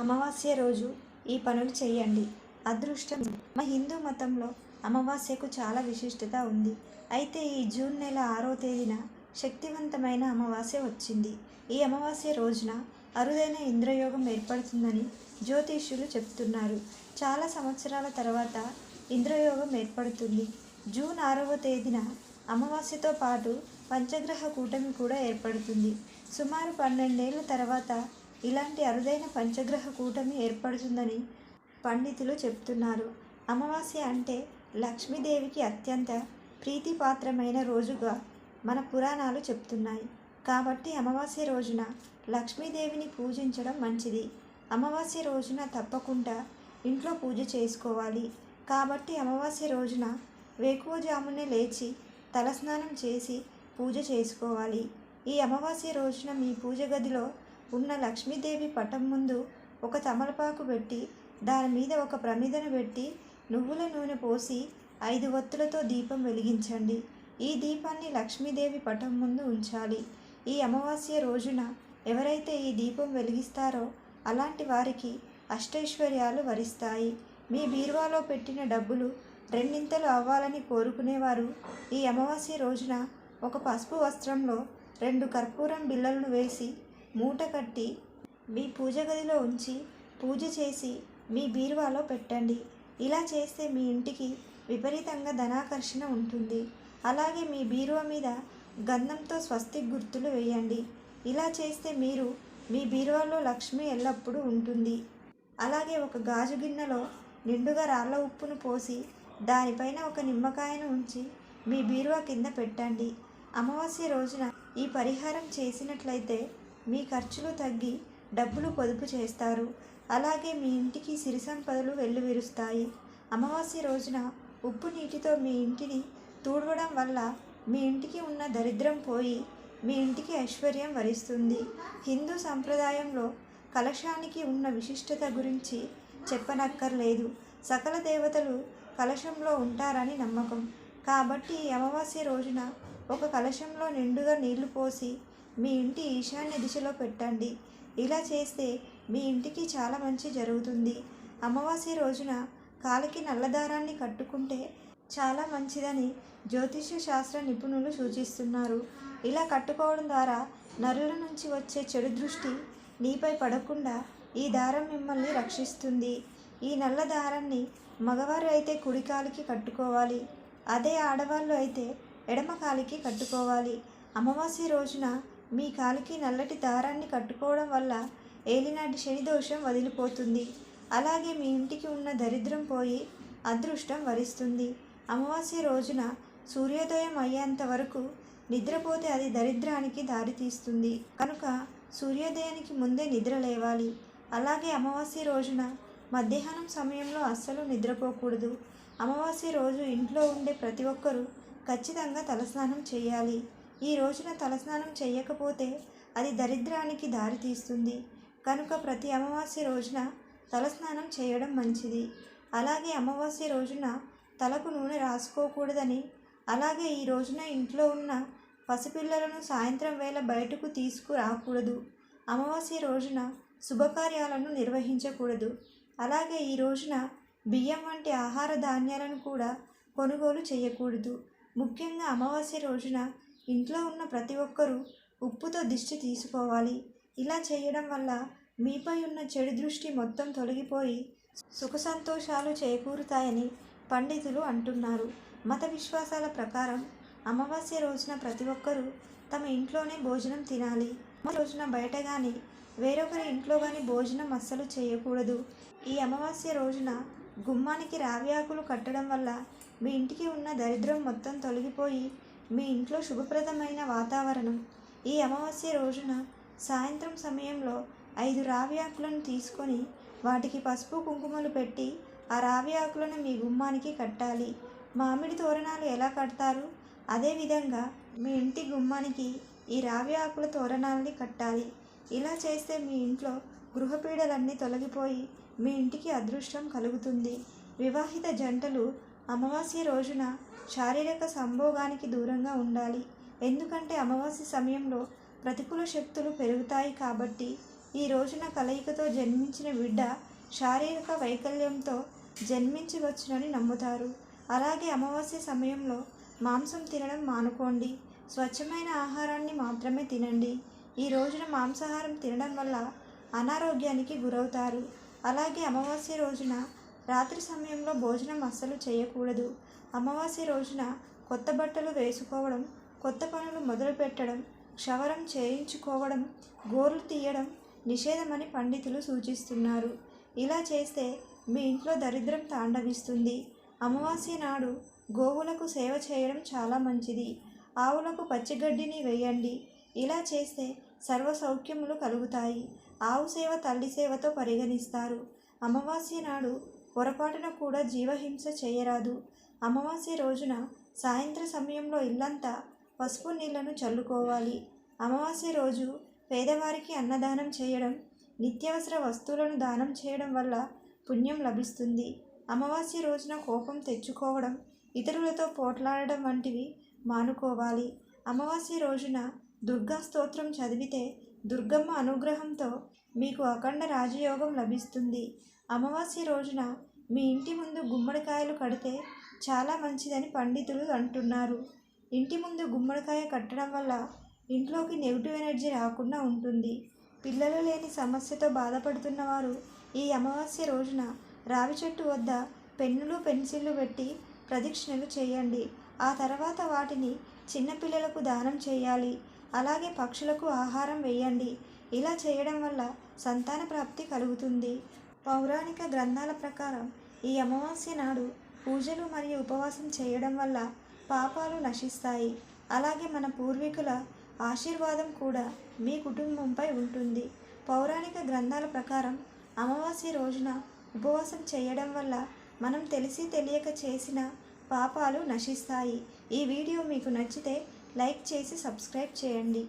అమావాస్య రోజు ఈ పనులు చేయండి. అదృష్టం. మా హిందూ మతంలో అమావాస్యకు చాలా విశిష్టత ఉంది. అయితే ఈ జూన్ నెల ఆరో తేదీన శక్తివంతమైన అమావాస్య వచ్చింది. ఈ అమావాస్య రోజున అరుదైన ఇంద్రయోగం ఏర్పడుతుందని జ్యోతిష్యులు చెప్తున్నారు. చాలా సంవత్సరాల తర్వాత ఇంద్రయోగం ఏర్పడుతుంది. జూన్ ఆరవ తేదీన అమావాస్యతో పాటు పంచగ్రహ కూటమి కూడా ఏర్పడుతుంది. సుమారు పన్నెండేళ్ళ తర్వాత ఇలాంటి అరుదైన పంచగ్రహ కూటమి ఏర్పడుతుందని పండితులు చెప్తున్నారు. అమావాస్య అంటే లక్ష్మీదేవికి అత్యంత ప్రీతిపాత్రమైన రోజుగా మన పురాణాలు చెప్తున్నాయి. కాబట్టి అమావాస్య రోజున లక్ష్మీదేవిని పూజించడం మంచిది. అమావాస్య రోజున తప్పకుండా ఇంట్లో పూజ చేసుకోవాలి. కాబట్టి అమావాస్య రోజున వేకువజామునే లేచి తలస్నానం చేసి పూజ చేసుకోవాలి. ఈ అమావాస్య రోజున మీ పూజ గదిలో ఉన్న లక్ష్మీదేవి పటం ముందు ఒక తమలపాకు పెట్టి దాని మీద ఒక ప్రమిదను పెట్టి నువ్వుల నూనె పోసి ఐదు ఒత్తులతో దీపం వెలిగించండి. ఈ దీపాన్ని లక్ష్మీదేవి పటం ముందు ఉంచాలి. ఈ అమావాస్య రోజున ఎవరైతే ఈ దీపం వెలిగిస్తారో అలాంటి వారికి అష్టైశ్వర్యాలు వరిస్తాయి. మీ బీరువాలో పెట్టిన డబ్బులు రెండింతలు అవ్వాలని కోరుకునేవారు. ఈ అమావాస్య రోజున ఒక పసుపు వస్త్రంలో రెండు కర్పూరం బిళ్ళలను వేసి మూట కట్టి మీ పూజ గదిలో ఉంచి పూజ చేసి మీ బీరువాలో పెట్టండి. ఇలా చేస్తే మీ ఇంటికి విపరీతంగా ధనాకర్షణ ఉంటుంది. అలాగే మీ బీరువా మీద గంధంతో స్వస్తి గుర్తులు వేయండి. ఇలా చేస్తే మీరు మీ బీరువాలో లక్ష్మి ఎల్లప్పుడూ ఉంటుంది. అలాగే ఒక గాజు గిన్నెలో నిండుగా రాళ్ళ ఉప్పును పోసి దానిపైన ఒక నిమ్మకాయను ఉంచి మీ బీరువా కింద పెట్టండి. అమావాస్య రోజున ఈ పరిహారం చేసినట్లయితే మీ ఖర్చులు తగ్గి డబ్బులు పొదుపు చేస్తారు. అలాగే మీ ఇంటికి సిరి సంపదలు వెల్లువిరుస్తాయి. అమావాస్య రోజున ఉప్పు నీటితో మీ ఇంటిని తూడవడం వల్ల మీ ఇంటికి ఉన్న దరిద్రం పోయి మీ ఇంటికి ఐశ్వర్యం వరిస్తుంది. హిందూ సంప్రదాయంలో కలశానికి ఉన్న విశిష్టత గురించి చెప్పనక్కర్లేదు. సకల దేవతలు కలశంలో ఉంటారని నమ్మకం. కాబట్టి ఈ అమావాస్య రోజున ఒక కలశంలో నిండుగా నీళ్ళు పోసి మీ ఇంటి ఈశాన్య దిశలో పెట్టండి. ఇలా చేస్తే మీ ఇంటికి చాలా మంచి జరుగుతుంది. అమావాస్య రోజున కాలికి నల్లదారాన్ని కట్టుకుంటే చాలా మంచిదని జ్యోతిష్య శాస్త్ర నిపుణులు సూచిస్తున్నారు. ఇలా కట్టుకోవడం ద్వారా నరుల నుంచి వచ్చే చెడు దృష్టి నీపై పడకుండా ఈ దారం మిమ్మల్ని రక్షిస్తుంది. ఈ నల్ల దారాన్ని మగవారు అయితే కుడికాలికి కట్టుకోవాలి. అదే ఆడవాళ్ళు అయితే ఎడమ కాలికి కట్టుకోవాలి. అమావాస్య రోజున మీ కాలికి నల్లటి దారాన్ని కట్టుకోవడం వల్ల ఏలినాటి శని దోషం వదిలిపోతుంది. అలాగే మీ ఇంటికి ఉన్న దరిద్రం పోయి అదృష్టం వరిస్తుంది. అమావాస్య రోజున సూర్యోదయం అయ్యేంత వరకు నిద్రపోతే అది దరిద్రానికి దారితీస్తుంది. కనుక సూర్యోదయానికి ముందే నిద్ర లేవాలి. అలాగే అమావాస్య రోజున మధ్యాహ్నం సమయంలో అస్సలు నిద్రపోకూడదు. అమావాస్య రోజు ఇంట్లో ఉండే ప్రతి ఒక్కరూ ఖచ్చితంగా తలస్నానం చేయాలి. ఈ రోజున తలస్నానం చేయకపోతే అది దరిద్రానికి దారితీస్తుంది కనుక ప్రతి అమావాస్య రోజున తలస్నానం చేయడం మంచిది. అలాగే అమావాస్య రోజున తలకు నూనె రాసుకోకూడదని అలాగే ఈ రోజున ఇంట్లో ఉన్న పసిపిల్లలను సాయంత్రం వేళ బయటకు తీసుకురాకూడదు. అమావాస్య రోజున శుభకార్యాలను నిర్వహించకూడదు. అలాగే ఈ రోజున బియ్యం వంటి ఆహార ధాన్యాలను కూడా కొనుగోలు చేయకూడదు. ముఖ్యంగా అమావాస్య రోజున ఇంట్లో ఉన్న ప్రతి ఒక్కరూ ఉప్పుతో దిష్టి తీసుకోవాలి. ఇలా చేయడం వల్ల మీపై ఉన్న చెడు దృష్టి మొత్తం తొలగిపోయి సుఖ సంతోషాలు చేకూరుతాయని పండితులు అంటున్నారు. మత విశ్వాసాల ప్రకారం అమావాస్య రోజున ప్రతి ఒక్కరూ తమ ఇంట్లోనే భోజనం తినాలి. ఆ రోజున బయట కానీ వేరొకరి ఇంట్లో కానీ భోజనం అస్సలు చేయకూడదు. ఈ అమావాస్య రోజున గుమ్మానికి రావి ఆకులు కట్టడం వల్ల మీ ఇంటికి ఉన్న దరిద్రం మొత్తం తొలగిపోయి మీ ఇంట్లో శుభప్రదమైన వాతావరణం. ఈ అమావాస్య రోజున సాయంత్రం సమయంలో ఐదు రావి ఆకులను తీసుకొని వాటికి పసుపు కుంకుమలు పెట్టి ఆ రావి ఆకులను మీ గుమ్మానికి కట్టాలి. మామిడి తోరణాలు ఎలా కడతారు? అదేవిధంగా మీ ఇంటి గుమ్మానికి ఈ రావి ఆకుల తోరణాలని కట్టాలి. ఇలా చేస్తే మీ ఇంట్లో గృహపీడలన్నీ తొలగిపోయి మీ ఇంటికి అదృష్టం కలుగుతుంది. వివాహిత జంటలు అమావాస్య రోజున శారీరక సంభోగానికి దూరంగా ఉండాలి. ఎందుకంటే అమావాస్య సమయంలో ప్రతికూల శక్తులు పెరుగుతాయి కాబట్టి ఈ రోజున కలయికతో జన్మించిన బిడ్డ శారీరక వైకల్యంతో జన్మించవచ్చునని నమ్ముతారు. అలాగే అమావాస్య సమయంలో మాంసం తినడం మానుకోండి. స్వచ్ఛమైన ఆహారాన్ని మాత్రమే తినండి. ఈ రోజున మాంసాహారం తినడం వల్ల అనారోగ్యానికి గురవుతారు. అలాగే అమావాస్య రోజున రాత్రి సమయంలో భోజనం అస్సలు చేయకూడదు. అమావాస్య రోజున కొత్త బట్టలు వేసుకోవడం కొత్త పనులు మొదలు పెట్టడం క్షవరం చేయించుకోవడం గోర్లు తీయడం నిషేధమని పండితులు సూచిస్తున్నారు. ఇలా చేస్తే మీ ఇంట్లో దరిద్రం తాండవిస్తుంది. అమావాస్య నాడు గోవులకు సేవ చేయడం చాలా మంచిది. ఆవులకు పచ్చిగడ్డిని వేయండి. ఇలా చేస్తే సర్వ సౌఖ్యములు కలుగుతాయి. ఆవు సేవ తల్లి సేవతో పరిగణిస్తారు. అమావాస్య నాడు పొరపాటున కూడా జీవహింస చేయరాదు. అమావాస్య రోజున సాయంత్ర సమయంలో ఇల్లంతా పసుపు నీళ్ళను చల్లుకోవాలి. అమావాస్య రోజు పేదవారికి అన్నదానం చేయడం నిత్యావసర వస్తువులను దానం చేయడం వల్ల పుణ్యం లభిస్తుంది. అమావాస్య రోజున కోపం తెచ్చుకోవడం ఇతరులతో పోట్లాడడం వంటివి మానుకోవాలి. అమావాస్య రోజున దుర్గా స్తోత్రం చదివితే దుర్గమ్మ అనుగ్రహంతో మీకు అఖండ రాజయోగం లభిస్తుంది. అమావాస్య రోజున మీ ఇంటి ముందు గుమ్మడికాయలు కడితే చాలా మంచిదని పండితులు అంటున్నారు. ఇంటి ముందు గుమ్మడికాయ కట్టడం వల్ల ఇంట్లోకి నెగిటివ్ ఎనర్జీ రాకుండా ఉంటుంది. పిల్లలు లేని సమస్యతో బాధపడుతున్న వారు ఈ అమావాస్య రోజున రావి చెట్టు వద్ద పెన్నులు పెన్సిళ్ళు పెట్టి ప్రదక్షిణలు చేయండి. ఆ తర్వాత వాటిని చిన్నపిల్లలకు దానం చేయాలి. అలాగే పక్షులకు ఆహారం వేయండి. ఇలా చేయడం వల్ల సంతాన ప్రాప్తి కలుగుతుంది. పౌరాణిక గ్రంథాల ప్రకారం ఈ అమావాస్య నాడు పూజలు మరియు ఉపవాసం చేయడం వల్ల పాపాలు నశిస్తాయి. అలాగే మన పూర్వీకుల ఆశీర్వాదం కూడా మీ కుటుంబంపై ఉంటుంది. పౌరాణిక గ్రంథాల ప్రకారం అమావాస్య రోజున ఉపవాసం చేయడం వల్ల మనం తెలిసి తెలియక చేసిన పాపాలు నశిస్తాయి. ఈ వీడియో మీకు నచ్చితే లైక్ చేసి సబ్స్క్రైబ్ చేయండి.